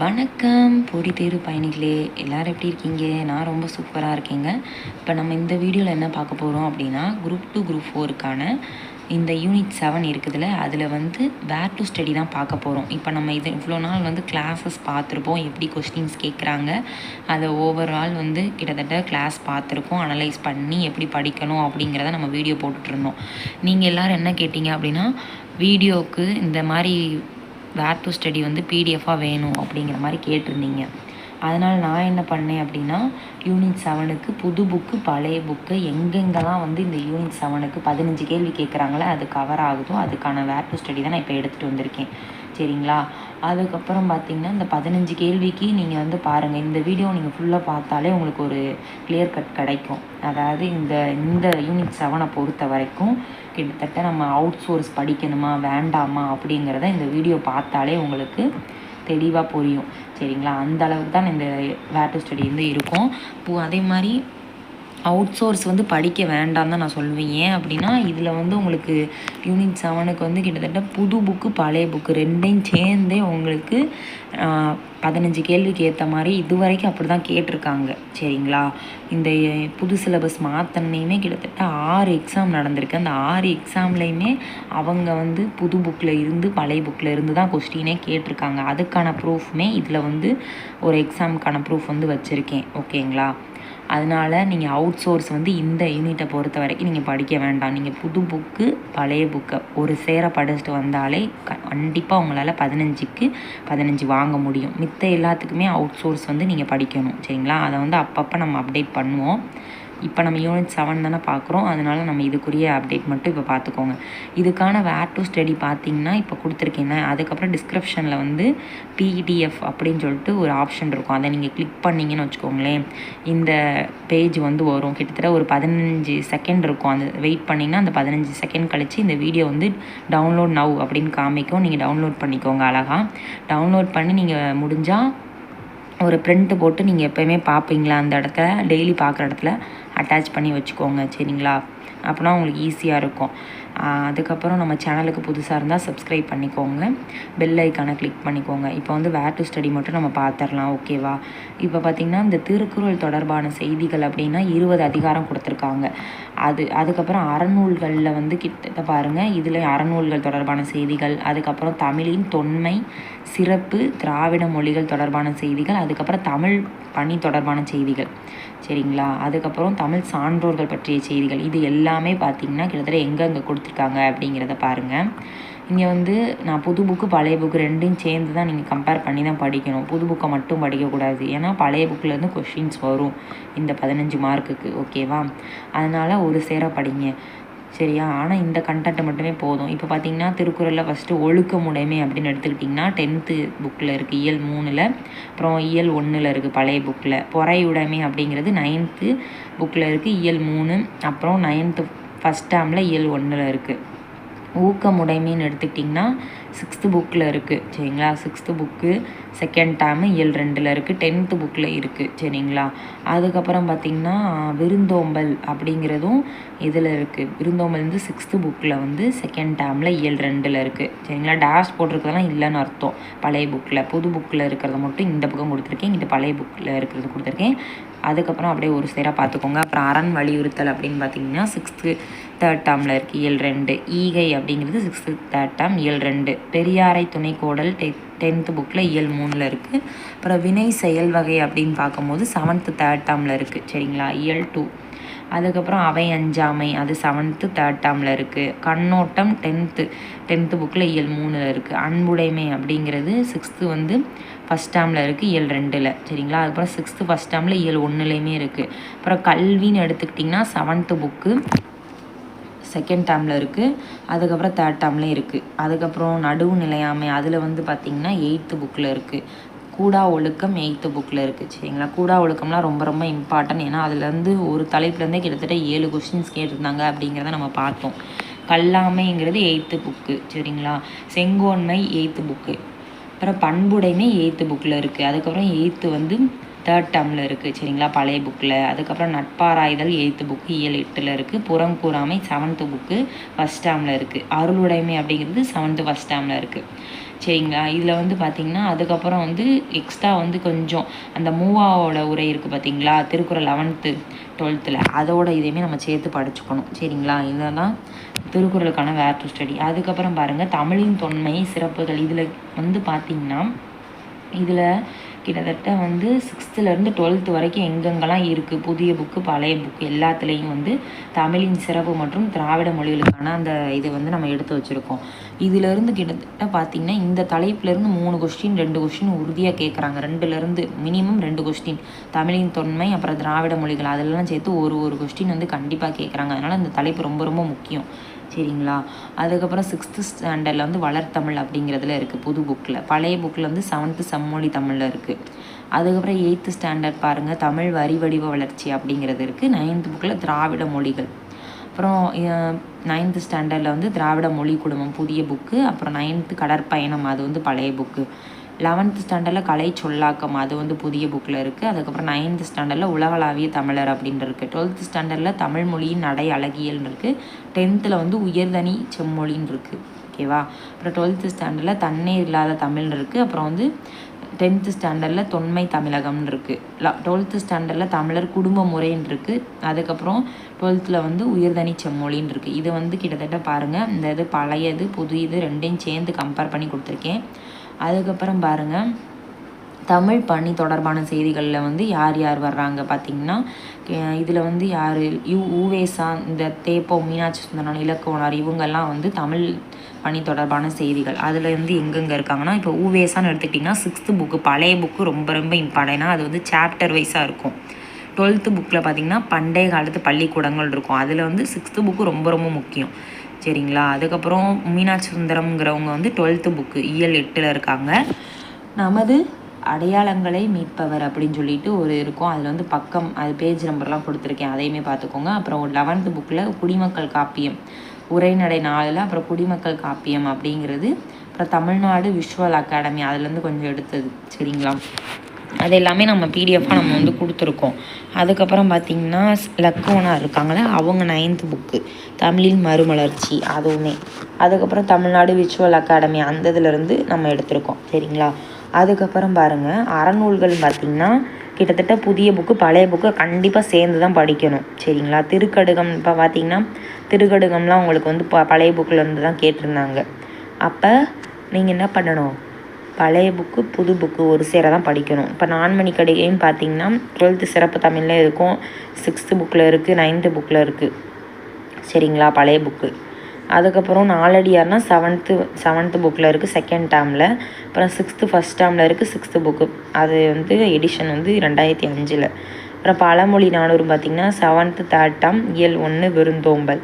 வணக்கம் பொடி தேர்வு பயணிகளே. எல்லோரும் எப்படி இருக்கீங்க? நான் ரொம்ப சூப்பராக இருக்கேங்க. இப்போ நம்ம இந்த வீடியோவில் என்ன பார்க்க போகிறோம் அப்படின்னா குரூப் டூ குரூப் ஃபோருக்கான இந்த யூனிட் செவன் இருக்குதுல்ல அதில் வந்து வேர் டு ஸ்டடி தான் பார்க்க போகிறோம் இப்போ நம்ம இது இவ்வளோ நாள் வந்து கிளாஸஸ் பார்த்துருப்போம். எப்படி கொஸ்டின்ஸ் கேட்குறாங்க அதை ஓவரால் வந்து கிட்டத்தட்ட கிளாஸ் பார்த்துருக்கோம். அனலைஸ் பண்ணி எப்படி படிக்கணும் அப்படிங்கிறத நம்ம வீடியோ போட்டுட்ருந்தோம் நீங்கள் எல்லோரும் என்ன கேட்டிங்க அப்படின்னா வீடியோவுக்கு இந்த மாதிரி வேர் டு ஸ்டடி வந்து பிடிஎஃபாக வேணும் அப்படிங்கிற மாதிரி கேட்டிருந்தீங்க. அதனால் நான் என்ன பண்ணேன் அப்படின்னா யூனிட் செவனுக்கு புது புக்கு பழைய புக்கு எங்கெங்கெல்லாம் வந்து இந்த யூனிட் செவனுக்கு பதினஞ்சு கேள்வி கேட்குறாங்களே அது கவர் ஆகுதோ அதுக்கான வேர் டு ஸ்டடி தான் நான் இப்போ எடுத்துகிட்டு வந்திருக்கேன். சரிங்களா? அதுக்கப்புறம் பார்த்திங்கன்னா இந்த பதினஞ்சு கேள்விக்கு நீங்கள் வந்து பாருங்கள் இந்த வீடியோ நீங்கள் ஃபுல்லாக பார்த்தாலே உங்களுக்கு ஒரு கிளியர் கட் கிடைக்கும். அதாவது இந்த இந்த யூனிட் செவனை பொறுத்த வரைக்கும் கிட்டத்தட்ட நம்ம அவுட் சோர்ஸ் படிக்கணுமா வேண்டாமா அப்படிங்கிறத இந்த வீடியோ பார்த்தாலே உங்களுக்கு தெளிவாக புரியும். சரிங்களா? அந்த அளவுக்கு தான் இந்த வேட்டு ஸ்டடி வந்து இருக்கும். இப்போ அதே மாதிரி அவுட் சோர்ஸ் வந்து படிக்க வேண்டாம் தான் நான் சொல்லுவேன். ஏன் அப்படின்னா இதில் வந்து உங்களுக்கு யூனிட் செவனுக்கு வந்து கிட்டத்தட்ட புது புக்கு பழைய புக்கு ரெண்டையும் சேர்ந்தே உங்களுக்கு பதினஞ்சு கேள்விக்கு ஏற்ற மாதிரி இது வரைக்கும் அப்படி தான் கேட்டிருக்காங்க. சரிங்களா? இந்த புது சிலபஸ் மாற்றினையுமே கிட்டத்தட்ட ஆறு எக்ஸாம் நடந்திருக்கு. அந்த ஆறு எக்ஸாம்லேயுமே அவங்க வந்து புது புக்கில் இருந்து பழைய புக்கில் இருந்து தான் கொஸ்டினே கேட்டிருக்காங்க. அதுக்கான ப்ரூஃப்மே இதில் வந்து ஒரு எக்ஸாமுக்கான ப்ரூஃப் வந்து வச்சுருக்கேன். ஓகேங்களா அதனால் நீங்கள் அவுட் சோர்ஸ் வந்து இந்த யூனிட்டை பொறுத்த வரைக்கும் நீங்கள் படிக்க வேண்டாம். நீங்கள் புது புக்கு பழைய புக்கை ஒரு சேர படிச்சுட்டு வந்தாலே கண்டிப்பாக உங்களால் பதினஞ்சுக்கு பதினஞ்சு வாங்க முடியும். மித்த எல்லாத்துக்குமே அவுட் சோர்ஸ் வந்து நீங்கள் படிக்கணும். சரிங்களா? அதை வந்து அப்பப்போ நம்ம அப்டேட் பண்ணுவோம். இப்போ நம்ம யூனிட் செவன் தானே பார்க்குறோம். அதனால் நம்ம இதுக்குரிய அப்டேட் மட்டும் இப்போ பார்த்துக்கோங்க. இதுக்கான வேர் டு ஸ்டடி பார்த்தீங்கன்னா இப்போ கொடுத்துருக்கீங்க அதுக்கப்புறம் டிஸ்கிரிப்ஷனில் வந்து பிடிஎஃப் அப்படின்னு சொல்லிட்டு ஒரு ஆப்ஷன் இருக்கும். அதை நீங்கள் கிளிக் பண்ணிங்கன்னு வச்சுக்கோங்களேன். இந்த பேஜ் வந்து வரும். கிட்டத்தட்ட ஒரு பதினஞ்சு செகண்ட் இருக்கும். அந்த வெயிட் பண்ணிங்கன்னா அந்த பதினஞ்சு செகண்ட் கழித்து இந்த வீடியோ வந்து டவுன்லோட் நவ் அப்படின்னு காமிக்கும். நீங்கள் டவுன்லோட் பண்ணிக்கோங்க அழகாக டவுன்லோட் பண்ணி நீங்கள் முடிஞ்சால் ஒரு ப்ரிண்ட்டு போட்டு நீங்கள் எப்போயுமே பார்ப்பீங்களா? அந்த இடத்துல டெய்லி பார்க்குற இடத்துல. அட்டாச் பண்ணி வச்சுக்கோங்க சரிங்களா? அப்படின்னா உங்களுக்கு ஈஸியாக இருக்கும். அதுக்கப்புறம் நம்ம சேனலுக்கு புதுசாக இருந்தால் சப்ஸ்கிரைப் பண்ணிக்கோங்க. பெல் ஐக்கானை கிளிக் பண்ணிக்கோங்க. இப்போ வந்து வேர் டு ஸ்டடி மட்டும் நம்ம பார்த்துடலாம் ஓகேவா இப்போ பார்த்திங்கன்னா இந்த திருக்குறள் தொடர்பான செய்திகள் அப்படின்னா இருபது அதிகாரம் கொடுத்துருக்காங்க. அது அதுக்கப்புறம் அறநூல்களில் வந்து கிட்ட பாருங்கள் இதில் அறநூல்கள் தொடர்பான செய்திகள் அதுக்கப்புறம் தமிழின் தொன்மை சிறப்பு திராவிட மொழிகள் தொடர்பான செய்திகள் அதுக்கப்புறம் தமிழ் பணி தொடர்பான செய்திகள். சரிங்களா? அதுக்கப்புறம் தமிழ் சான்றோர்கள் பற்றிய செய்திகள். இது எல்லாமே பார்த்திங்கன்னா கிட்டத்தட்ட எங்கெங்கே கொடுத்துருக்காங்க அப்படிங்கிறத பாருங்கள் இங்கே வந்து நான் புது புக்கு பழைய புக்கு ரெண்டும் சேர்ந்து தான் நீங்கள் கம்பேர் பண்ணி தான் படிக்கணும். புது புக்கை மட்டும் படிக்கக்கூடாது ஏன்னா பழைய புக்கிலேருந்து கொஷின்ஸ் வரும். இந்த பதினஞ்சு மார்க்குக்கு ஓகேவா அதனால் ஒரு சேர படிங்க. சரியா? ஆனால் இந்த கண்டென்ட் மட்டுமே போதும். இப்போ பார்த்தீங்கன்னா திருக்குறளில் ஃபஸ்ட்டு ஒழுக்கமுடைமை அப்படின்னு எடுத்துக்கிட்டிங்கன்னா டென்த்து புக்கில் இருக்குது இயல் மூணில் அப்புறம் இயல் ஒன்றில் இருக்குது பழைய புக்கில் பொறையுடைமை அப்படிங்கிறது நைன்த்து புக்கில் இருக்குது இயல் மூணு அப்புறம் நைன்த்து ஃபஸ்ட் டேமில் இயல் ஒன்றில் இருக்குது ஊக்கமுடைமைன்னு எடுத்துக்கிட்டிங்கன்னா சிக்ஸ்த்து புக்கில் இருக்குது சரிங்களா? சிக்ஸ்த்து புக்கு செகண்ட் டேமு இயல் ரெண்டில் இருக்குது டென்த்து புக்கில் இருக்குது சரிங்களா? அதுக்கப்புறம் பார்த்திங்கன்னா விருந்தோம்பல் அப்படிங்கிறதும் இதில் இருக்குது விருந்தோம்பல் வந்து சிக்ஸ்த்து புக்கில் வந்து செகண்ட் டேமில் இயல் ரெண்டில் இருக்குது சரிங்களா? டேஷ் போட்டிருக்கிறதெல்லாம் இல்லைன்னு அர்த்தம். பழைய புக்கில் புது புக்கில் இருக்கிறத மட்டும் இந்த பக்கம் கொடுத்துருக்கேன் இந்த பழைய புக்கில் இருக்கிறது கொடுத்துருக்கேன். அதுக்கப்புறம் அப்படியே ஒரு சேராக பார்த்துக்கோங்க. அப்புறம் அரண் வலியுறுத்தல் அப்படின்னு பார்த்தீங்கன்னா சிக்ஸ்த்து தேர்ட் டேர்மில் இருக்குது இயல் ரெண்டு. ஈகை அப்படிங்கிறது சிக்ஸ்த்து தேர்ட் டேர்ம் இயல் ரெண்டு. பெரியாரை துணைக்கோடல் டெ டென்த்து புக்கில் இயல் மூணில் இருக்குது அப்புறம் வினை செயல் வகை அப்படின்னு பார்க்கும்போது செவன்த்து தேர்ட் டேர்மில் இருக்குது சரிங்களா? இயல் டூ அதுக்கப்புறம் அவை அஞ்சாமை அது செவன்த்து தேர்ட் டேர்மில் இருக்குது கண்ணோட்டம் டென்த்து டென்த்து புக்கில் இயல் மூணில் இருக்குது அன்புடைமை அப்படிங்கிறது சிக்ஸ்த்து வந்து ஃபஸ்ட் டேர்மில் இருக்குது இயல் ரெண்டில். சரிங்களா? அதுக்கப்புறம் சிக்ஸ்த்து ஃபஸ்ட் டேர்மில் இயல் ஒன்றுலேயுமே இருக்குது அப்புறம் கல்வின்னு எடுத்துக்கிட்டிங்கன்னா செவன்த்து புக்கு செகண்ட் டேர்மில் இருக்குது அதுக்கப்புறம் தேர்ட் டேர்ம்லேயும் இருக்குது அதுக்கப்புறம் நடுவு நிலையாமை அதில் வந்து பார்த்திங்கன்னா எயித்து புக்கில் இருக்குது கூடா ஒழுக்கம் எயித்து புக்கில் இருக்குது சரிங்களா? கூடா ஒழுக்கம்லாம் ரொம்ப ரொம்ப இம்பார்ட்டன்ட் ஏன்னா அதுலேருந்து ஒரு தலைப்புலேருந்தே கிட்டத்தட்ட ஏழு கொஸ்டின்ஸ் கேட்டிருந்தாங்க அப்படிங்கிறத நம்ம பார்த்தோம். கல்லாமைங்கிறது எயித்து புக்கு சரிங்களா? செங்கோன்மை எயித்து புக்கு அப்புறம் பண்புடைமை எயித்து புக்கில் இருக்குது அதுக்கப்புறம் எயித்து வந்து தேர்ட் டேர்மில் இருக்குது சரிங்களா? பழைய புக்கில் அதுக்கப்புறம் நட்பாராய்தல் எயித்து புக்கு இயல் எட்டில் இருக்குது புறம் கூறாமை செவன்த்து புக்கு ஃபஸ்ட் டேர்மில் இருக்குது அருளுடைமை அப்படிங்கிறது செவன்த்து ஃபஸ்ட் டேர்மில் இருக்குது சரிங்களா? இதில் வந்து பார்த்திங்கன்னா அதுக்கப்புறம் வந்து எக்ஸ்ட்ரா வந்து கொஞ்சம் அந்த மூவாவோட உரை இருக்குது பார்த்தீங்களா திருக்குறள் லெவன்த்து டுவெல்த்தில் அதோட இதையுமே நம்ம சேர்த்து படிச்சுக்கணும். சரிங்களா? இதெல்லாம் திருக்குறளுக்கான வேர் டு ஸ்டடி அதுக்கப்புறம் பாருங்கள் தமிழின் தொன்மை சிறப்புகள். இதில் வந்து பார்த்திங்கன்னா இதில் கிட்டத்தட்ட வந்து சிக்ஸ்த்துலேருந்து டுவெல்த்து வரைக்கும் எங்கெங்கெல்லாம் இருக்குது புதிய புக்கு பழைய புக்கு எல்லாத்துலேயும் வந்து தமிழின் சிறப்பு மற்றும் திராவிட மொழிகளுக்கான அந்த இதை வந்து நம்ம எடுத்து வச்சுருக்கோம். இதிலேருந்து கிட்டத்தட்ட பார்த்திங்கன்னா இந்த தலைப்புலேருந்து மூணு கொஸ்டின் ரெண்டு கொஸ்டின் உறுதியாக கேட்குறாங்க ரெண்டுலேருந்து மினிமம் ரெண்டு கொஸ்டின் தமிழின் தொன்மை அப்புறம் திராவிட மொழிகள் அதெல்லாம் சேர்த்து ஒரு ஒரு கொஸ்டின் வந்து கண்டிப்பாக கேட்குறாங்க அதனால் இந்த தலைப்பு ரொம்ப ரொம்ப முக்கியம். சரிங்களா? அதுக்கப்புறம் சிக்ஸ்த்து ஸ்டாண்டர்டில் வந்து வளர்த்தமிழ் அப்படிங்கிறதுல இருக்குது புது புக்கில் பழைய புக்கில் வந்து செவன்த்து செம்மொழி தமிழில் இருக்குது அதுக்கப்புறம் எயித்து ஸ்டாண்டர்ட் பாருங்கள் தமிழ் வரி வடிவ வளர்ச்சி அப்படிங்கிறது இருக்குது நைன்த்து புக்கில் திராவிட மொழிகள். அப்புறம் நைன்த்து ஸ்டாண்டர்டில் வந்து திராவிட மொழி குடும்பம் புதிய புக்கு அப்புறம் நைன்த்து கடற்பயணம் அது வந்து பழைய புக்கு லெவன்த்து ஸ்டாண்டர்டில் கலை சொல்லாக்கம் அது வந்து புதிய புக்கில் இருக்குது அதுக்கப்புறம் நைன்த் ஸ்டாண்டர்டில் உலகளாவிய தமிழர் அப்படின்னு இருக்குது டுவெல்த்து ஸ்டாண்டர்டில் தமிழ் மொழியின் நடை அழகியல்னு இருக்குது டென்த்தில் வந்து உயர்தனி செம்மொழின்னு இருக்குது ஓகேவா அப்புறம் டுவெல்த்து ஸ்டாண்டர்டில் தண்ணீர் இல்லாத தமிழ்னு இருக்குது அப்புறம் வந்து டென்த்து ஸ்டாண்டர்டில் தொன்மை தமிழகம்னு இருக்குது டுவெல்த்து ஸ்டாண்டர்டில் தமிழர் குடும்ப முறைன்னு இருக்குது அதுக்கப்புறம் டுவெல்த்தில் வந்து உயர்தனி செம்மொழின்னு இருக்குது இது வந்து கிட்டத்தட்ட பாருங்கள் இந்த இது பழையது புது இது ரெண்டையும் சேர்ந்து கம்பேர் பண்ணி கொடுத்துருக்கேன். அதுக்கப்புறம் பாருங்கள் தமிழ் பணி தொடர்பான செய்திகளில் வந்து யார் யார் வர்றாங்க பார்த்திங்கன்னா இதில் வந்து யார்? யூ ஊவேசா இந்த தேப்போ மீனாட்சி சுந்தரன் இலக்குவனார் இவங்கெல்லாம் வந்து தமிழ் பணி தொடர்பான செய்திகள். அதில் வந்து எங்கெங்கே இருக்காங்கன்னா இப்போ ஊவேசான்னு எடுத்துக்கிட்டிங்கன்னா சிக்ஸ்த்து புக்கு பழைய புக்கு ரொம்ப ரொம்ப இம்பார்ட்டனா அது வந்து சாப்டர் வைஸாக இருக்கும். டுவெல்த்து புக்கில் பார்த்திங்கன்னா பண்டைய காலத்து பள்ளிக்கூடங்கள் இருக்கும். அதில் வந்து சிக்ஸ்த்து புக்கு ரொம்ப ரொம்ப முக்கியம். சரிங்களா? அதுக்கப்புறம் மீனாட்சி சுந்தரம்ங்கிறவங்க வந்து டுவெல்த்து புக்கு இயல் எட்டில் இருக்காங்க. நமது அடையாளங்களை மீட்பவர் அப்படின்னு சொல்லிட்டு ஒரு இருக்கும். அதில் வந்து பக்கம் அது பேஜ் நம்பர்லாம் கொடுத்துருக்கேன். அதையுமே பார்த்துக்கோங்க. அப்புறம் ஒரு லெவன்த்து புக்கில் குடிமக்கள் காப்பியம் உரைநடை நாளில் அப்புறம் குடிமக்கள் காப்பியம் அப்படிங்கிறது. அப்புறம் தமிழ்நாடு விஷுவல் அகாடமி அதுலேருந்து கொஞ்சம் எடுத்தது. சரிங்களா? அது எல்லாமே நம்ம பிடிஎஃபாக நம்ம வந்து கொடுத்துருக்கோம். அதுக்கப்புறம் பார்த்திங்கன்னா லக்கோனா இருக்காங்களே அவங்க நைன்த்து புக்கு தமிழின் மறுமலர்ச்சி அதுவுமே. அதுக்கப்புறம் தமிழ்நாடு விர்ச்சுவல் அகாடமி அந்த இதுலேருந்து நம்ம எடுத்திருக்கோம். சரிங்களா? அதுக்கப்புறம் பாருங்கள் அறநூல்கள் பார்த்திங்கன்னா கிட்டத்தட்ட புதிய புக்கு பழைய புக்கு கண்டிப்பாக சேர்ந்து தான் படிக்கணும். சரிங்களா? திருக்கடுகம் இப்போ பார்த்திங்கன்னா திருக்கடுகம்லாம் உங்களுக்கு வந்து ப பழைய புக்கில் இருந்து தான் கேட்டிருந்தாங்க. அப்போ நீங்கள் என்ன பண்ணணும்? பழைய புக்கு புது புக்கு ஒரு சேர தான் படிக்கணும். இப்போ நான்மணி கடிகைன்னு பார்த்தீங்கன்னா டுவெல்த்து சிறப்பு தமிழில் இருக்கும். சிக்ஸ்த்து புக்கில் இருக்குது நைன்த்து புக்கில் இருக்குது சரிங்களா பழைய புக்கு அதுக்கப்புறம் நாலடியார்னா செவன்த்து செவன்த்து புக்கில் இருக்குது செகண்ட் டேர்மில் அப்புறம் சிக்ஸ்த்து ஃபஸ்ட் டேர்மில் இருக்குது சிக்ஸ்த்து புக்கு அது வந்து எடிஷன் வந்து ரெண்டாயிரத்தி அஞ்சில். அப்புறம் பழமொழி நானூறு பார்த்திங்கன்னா செவன்த்து தேர்ட் டேம் இயல் ஒன்று விருந்தோம்பல்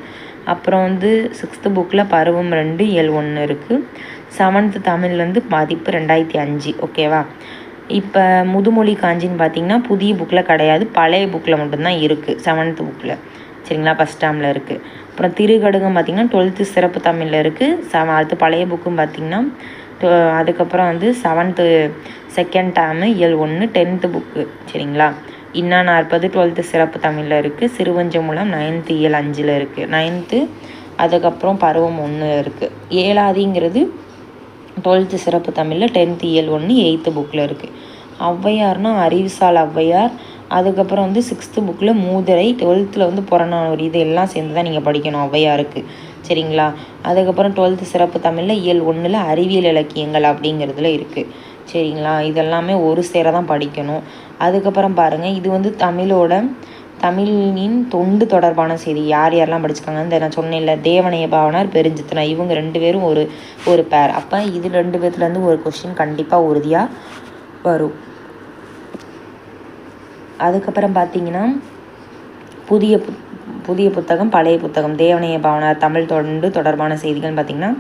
அப்புறம் வந்து சிக்ஸ்த்து புக்கில் பருவம் ரெண்டு இயல் ஒன்று இருக்குது செவன்த்து தமிழ் வந்து மதிப்பு ரெண்டாயிரத்தி அஞ்சு ஓகேவா இப்போ முதுமொழி காஞ்சின்னு பார்த்தீங்கன்னா புதிய புக்கில் கிடையாது பழைய புக்கில் மட்டும்தான் இருக்குது செவன்த்து புக்கில் சரிங்களா? ஃபஸ்ட் டேர்மில் இருக்குது அப்புறம் திருக்கடுகம் பார்த்திங்கன்னா டுவெல்த்து சிறப்பு தமிழில் இருக்குது செவ அடுத்து பழைய புக்கும் பார்த்திங்கன்னா அதுக்கப்புறம் வந்து செவன்த்து செகண்ட் டேர்மு இயல் ஒன்று டென்த்து புக்கு சரிங்களா? இன்னா நாற்பது டுவெல்த்து சிறப்பு தமிழில் இருக்குது சிறுவஞ்சமூலம் நைன்த்து இயல் அஞ்சில் இருக்குது நைன்த்து அதுக்கப்புறம் பருவம் ஒன்று இருக்குது ஏழாதிங்கிறது டுவெல்த்து சிறப்பு தமிழில் டென்த்து இயல் ஒன்று எயித்து புக்கில் இருக்குது ஔவையார்னா அறிவுசால் ஔவையார். அதுக்கப்புறம் வந்து சிக்ஸ்த்து புக்கில் மூதுரை. டுவெல்த்தில் வந்து புறநானூறு. இது எல்லாம் சேர்ந்து தான் நீங்கள் படிக்கணும் ஔவையாருக்கு. சரிங்களா? அதுக்கப்புறம் டுவெல்த்து சிறப்பு தமிழில் இயல் ஒன்றில் அறிவியல் இலக்கியங்கள் அப்படிங்கிறதுல இருக்குது சரிங்களா? இதெல்லாமே ஒரு சேர தான் படிக்கணும். அதுக்கப்புறம் பாருங்கள் இது வந்து தமிழோட தமிழின் தொண்டு தொடர்பான செய்தி. யார் யாரெல்லாம் படிச்சிருக்காங்கன்னு இந்த நான் சொன்னேன்ல தேவனைய பாவனார் பெருஞ்சித்தனா இவங்க ரெண்டு பேரும் ஒரு ஒரு பேர் அப்போ இது ரெண்டு பேர்த்துலேருந்து ஒரு கொஷின் கண்டிப்பாக உறுதியாக வரும். அதுக்கப்புறம் பார்த்தீங்கன்னா புதிய புதிய புத்தகம் பழைய புத்தகம் தேவனைய பாவனார் தமிழ் தொண்டு தொடர்பான செய்திகள்னு பார்த்திங்கன்னா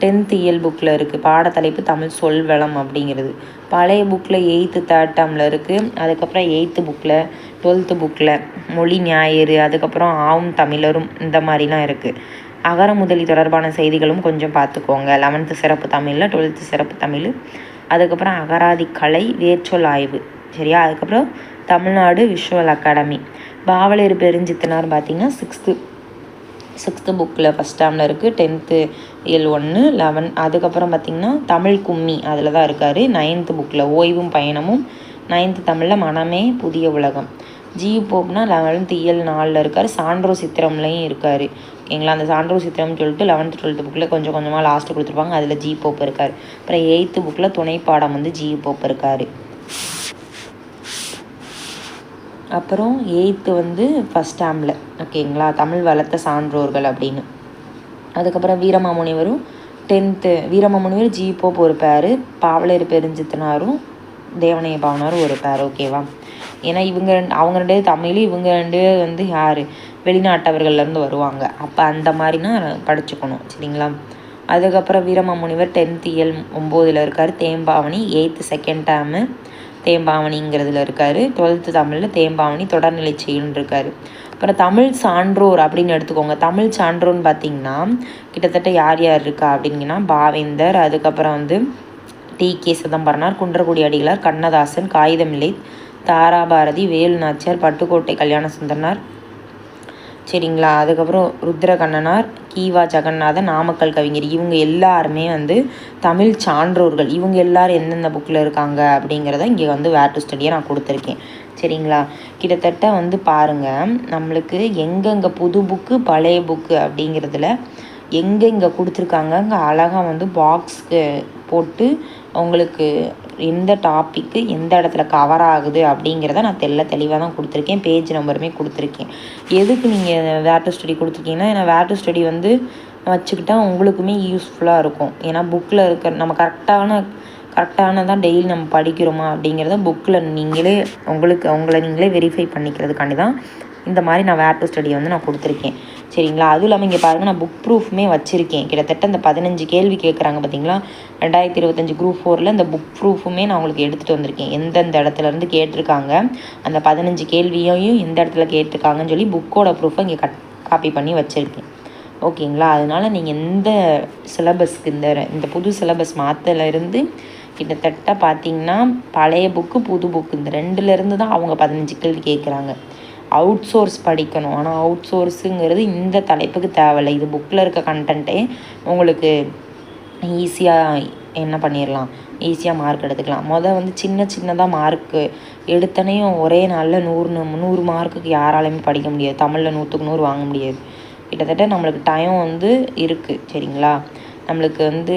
டென்த் இயல் புக்கில் இருக்குது பாடத்தலைப்பு தமிழ் சொல்வளம் அப்படிங்கிறது. பழைய புக்கில் எயித்து தேர்ட் டேர்மில் இருக்குது அதுக்கப்புறம் எயித்து புக்கில் டுவெல்த்து புக்கில் மொழி ஞாயிறு அதுக்கப்புறம் ஆவும் தமிழரும் இந்த மாதிரிலாம் இருக்குது அகர முதலி தொடர்பான செய்திகளும் கொஞ்சம் பார்த்துக்கோங்க. லெவன்த்து சிறப்பு தமிழில் டுவெல்த்து சிறப்பு தமிழ். அதுக்கப்புறம் அகராதி கலை வேர்ச்சொல் ஆய்வு. சரியா? அதுக்கப்புறம் தமிழ்நாடு விஷுவல் அகாடமி பாவலர் பெருஞ்சித்தனார் பார்த்திங்கன்னா சிக்ஸ்த்து சிக்ஸ்த்து புக்கில் ஃபஸ்ட் டேமில் இருக்குது டென்த்து இயல் ஒன்று லெவன் அதுக்கப்புறம் பார்த்திங்கன்னா தமிழ் கும்மி அதில் தான் இருக்கார். நைன்த்து புக்கில் ஓய்வும் பயணமும் நைன்த்து தமிழில் மனமே புதிய உலகம். ஜி போப்னா லெவன்த்து இயல் நாலில் இருக்கார். சான்றோ சித்திரம்லையும் இருக்கார். ஓகேங்களா? அந்த சான்றோ சித்திரம்னு சொல்லிட்டு லெவன்த்து டுவெல்த்து புக்கில் கொஞ்சம் கொஞ்சமாக லாஸ்ட்டு கொடுத்துருப்பாங்க. அதில் ஜி போப் இருக்கார். அப்புறம் எயித்து புக்கில் துணைப்பாடம் வந்து ஜி போப் இருக்கார். அப்புறம் எயித்து வந்து ஃபஸ்ட் டேமில் ஓகேங்களா தமிழ் வளர்த்த சான்றோர்கள் அப்படின்னு. அதுக்கப்புறம் வீரமாமுனிவரும் டென்த்து வீரமாமுனிவர் ஜி போப் ஒரு பேர் பாவலர் பெருஞ்சித்தனாரும் தேவனைய பாவனாரும் ஒரு பேர் ஓகேவா ஏன்னா இவங்க ரெண்டு அவங்க ரெண்டு தமிழ் இவங்க ரெண்டு வந்து யார்? வெளிநாட்டவர்கள்லேருந்து வருவாங்க. அப்போ அந்த மாதிரினா படிச்சுக்கணும் சரிங்களா? அதுக்கப்புறம் வீரமாமுனிவர் டென்த் இயல் ஒம்போதில் இருக்கார். தேம்பாவணி எயித்து செகண்ட் டேமு தேம்பாவணிங்கிறதுல இருக்கார். டுவெல்த்து தமிழில் தேம்பாவணி தொடர்நிலை செயல்னு இருக்கார். அப்புறம் தமிழ் சான்றோர் அப்படின்னு எடுத்துக்கோங்க. தமிழ் சான்றோர்னு பார்த்தீங்கன்னா கிட்டத்தட்ட யார் யார் இருக்கா அப்படிங்கன்னா பாவேந்தர் அதுக்கப்புறம் வந்து டி. கே. சிதம்பரனார் குன்றக்குடி அடிகளார் கண்ணதாசன் காகிதமில்லை தாராபாரதி வேலு நாச்சியார் பட்டுக்கோட்டை கல்யாண சுந்தரனார் சரிங்களா? அதுக்கப்புறம் ருத்ர கண்ணனார் கீவா ஜெகநாதன் நாமக்கல் கவிஞர். இவங்க எல்லாருமே வந்து தமிழ் சான்றோர்கள். இவங்க எல்லாரும் எந்தெந்த புக்கில் இருக்காங்க அப்படிங்கிறத இங்கே வந்து வேர் டு ஸ்டடியை நான் கொடுத்துருக்கேன். சரிங்களா? கிட்டத்தட்ட வந்து பாருங்கள் நம்மளுக்கு எங்கெங்கே புது புக்கு பழைய புக்கு அப்படிங்கிறதுல எங்கெங்கே கொடுத்துருக்காங்க அங்கே அழகாக வந்து பாக்ஸ்க்கு போட்டு உங்களுக்கு எந்த டாப்பிக்கு எந்த இடத்துல கவர் ஆகுது அப்படிங்கிறத நான் தெல்ல தெளிவாக தான் கொடுத்துருக்கேன். பேஜ் நம்பருமே கொடுத்துருக்கேன். எதுக்கு நீங்கள் வேர் டு ஸ்டடி கொடுத்துருக்கீங்கன்னா ஏன்னா வேர் டு ஸ்டடி வந்து வச்சுக்கிட்டா உங்களுக்குமே யூஸ்ஃபுல்லாக இருக்கும். ஏன்னா புக்கில் இருக்க நம்ம கரெக்டான கரெக்டானதான் டெய்லி நம்ம படிக்கிறோமா அப்படிங்கிறத புக்கில் நீங்களே உங்களுக்கு உங்களை நீங்களே வெரிஃபை பண்ணிக்கிறதுக்காண்டி தான் இந்த மாதிரி நான் வேர் டு ஸ்டடி வந்து நான் கொடுத்துருக்கேன். சரிங்களா? அதுவும் இல்லாமல் இங்கே பாருங்கள் நான் புக் ப்ரூஃப்மே வச்சுருக்கேன். கிட்டத்தட்ட அந்த பதினஞ்சு கேள்வி கேட்குறாங்க பார்த்தீங்களா ரெண்டாயிரத்தி இருபத்தஞ்சி குரூப் ஃபோரில் இந்த புக் ப்ரூஃபுமே நான் உங்களுக்கு எடுத்துகிட்டு வந்திருக்கேன். எந்தெந்த இடத்துலேருந்து கேட்டிருக்காங்க அந்த பதினஞ்சு கேள்வியையும் எந்த இடத்துல கேட்டிருக்காங்கன்னு சொல்லி புக்கோட ப்ரூஃபை இங்கே கட் காப்பி பண்ணி வச்சுருக்கேன். ஓகேங்களா? அதனால் நீங்கள் எந்த சிலபஸ்க்கு இந்த இந்த புது சிலபஸ் மாற்றிலேருந்து கிட்டத்தட்ட பார்த்தீங்கன்னா பழைய புக்கு புது புக்கு இந்த ரெண்டுலேருந்து தான் அவங்க பதினஞ்சு கேள்வி கேட்குறாங்க அவுட் சோர்ஸ் படிக்கணும். ஆனால் அவுட் சோர்ஸுங்கிறது இந்த தலைப்புக்கு தேவையில்லை. இது புக்கில் இருக்க கண்டென்ட்டே உங்களுக்கு ஈஸியாக என்ன பண்ணிடலாம் ஈஸியாக மார்க் எடுத்துக்கலாம். மொதல் வந்து சின்ன சின்னதாக மார்க்கு எடுத்தனையும் ஒரே நாளில் நூறு நூறு மார்க்குக்கு யாராலையுமே படிக்க முடியாது. தமிழில் நூற்றுக்கு நூறு வாங்க முடியாது. கிட்டத்தட்ட நம்மளுக்கு டைம் வந்து இருக்குது சரிங்களா? நம்மளுக்கு வந்து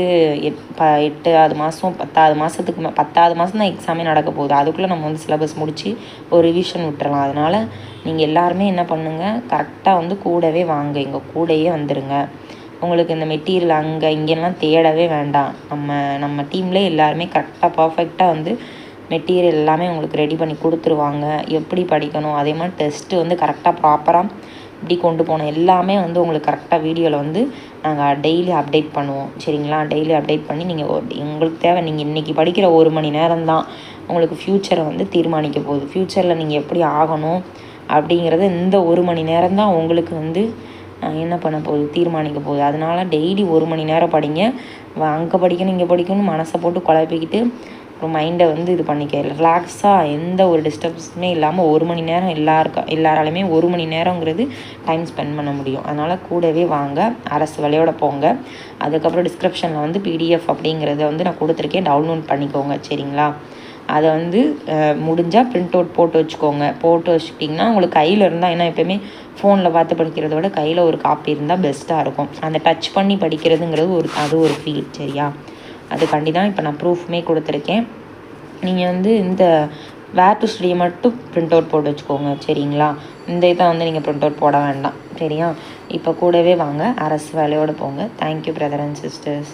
எட் ப எட்டாவது மாதம் பத்தாவது மாதத்துக்கு பத்தாவது மாதம் தான் எக்ஸாமே நடக்க போகுது. அதுக்குள்ளே நம்ம வந்து சிலபஸ் முடித்து ஒரு ரிவிஷன் விட்டுறலாம். அதனால் நீங்கள் எல்லாருமே என்ன பண்ணுங்கள் கரெக்டாக வந்து கூடவே வாங்க. எங்கள் கூடையே வந்துடுங்க உங்களுக்கு இந்த மெட்டீரியல் அங்கே இங்கெல்லாம் தேடவே வேண்டாம். நம்ம நம்ம டீம்லேயே எல்லாருமே கரெக்டாக பர்ஃபெக்டாக வந்து மெட்டீரியல் எல்லாமே உங்களுக்கு ரெடி பண்ணி கொடுத்துருவாங்க. எப்படி படிக்கணும்? அதே மாதிரி டெஸ்ட்டு வந்து கரெக்டாக ப்ராப்பராக இப்படி கொண்டு போகணும். எல்லாமே வந்து உங்களுக்கு கரெக்டாக வீடியோவில் வந்து நாங்கள் டெய்லி அப்டேட் பண்ணுவோம். சரிங்களா? டெய்லி அப்டேட் பண்ணி நீங்கள் உங்களுக்கு தேவை நீங்கள் இன்றைக்கி படிக்கிற ஒரு மணி நேரம் தான் உங்களுக்கு ஃப்யூச்சரை வந்து தீர்மானிக்க போகுது. ஃப்யூச்சரில் நீங்கள் எப்படி ஆகணும் அப்படிங்கிறது இந்த ஒரு மணி நேரம் தான் உங்களுக்கு வந்து என்ன பண்ண போகுது? தீர்மானிக்க போகுது. அதனால் டெய்லி ஒரு மணி நேரம் படிங்க. அங்கே படிக்கணும் இங்கே படிக்கணும் மனசை போட்டு குழப்பிக்கிட்டு அப்புறம் மைண்டை வந்து இது பண்ணிக்க. ரிலாக்ஸாக எந்த ஒரு டிஸ்டர்பன்ஸுமே இல்லாமல் ஒரு மணி நேரம் எல்லாருக்கா எல்லாராலையுமே ஒரு மணி நேரங்கிறது டைம் ஸ்பெண்ட் பண்ண முடியும். அதனால் கூடவே வாங்க. அரசு வழியோட போங்க. அதுக்கப்புறம் டிஸ்கிரிப்ஷனில் வந்து பிடிஎஃப் அப்படிங்கிறத வந்து நான் கொடுத்துருக்கேன். டவுன்லோட் பண்ணிக்கோங்க. சரிங்களா? அதை வந்து முடிஞ்சால் ப்ரிண்ட் அவுட் போட்டு வச்சுக்கோங்க. போட்டு வச்சுக்கிட்டிங்கன்னா உங்களுக்கு கையில் இருந்தால் ஏன்னா எப்போயுமே ஃபோனில் பார்த்து படிக்கிறத விட கையில் ஒரு காப்பி இருந்தால் பெஸ்ட்டாக இருக்கும். அந்த டச் பண்ணி படிக்கிறதுங்கிறது ஒரு அது ஒரு ஃபீல் சரியா? அதுக்காண்டி தான் இப்போ நான் ப்ரூஃப்மே கொடுத்துருக்கேன். நீங்கள் வந்து இந்த வேர் டு ஸ்டடியை மட்டும் ப்ரிண்ட் அவுட் போட்டு வச்சுக்கோங்க சரிங்களா? இந்த இதை வந்து நீங்கள் ப்ரிண்ட் அவுட் போட வேண்டாம் சரியா? இப்போ கூடவே வாங்க அரசு வேலையோடு போங்க. Thank you brother and sisters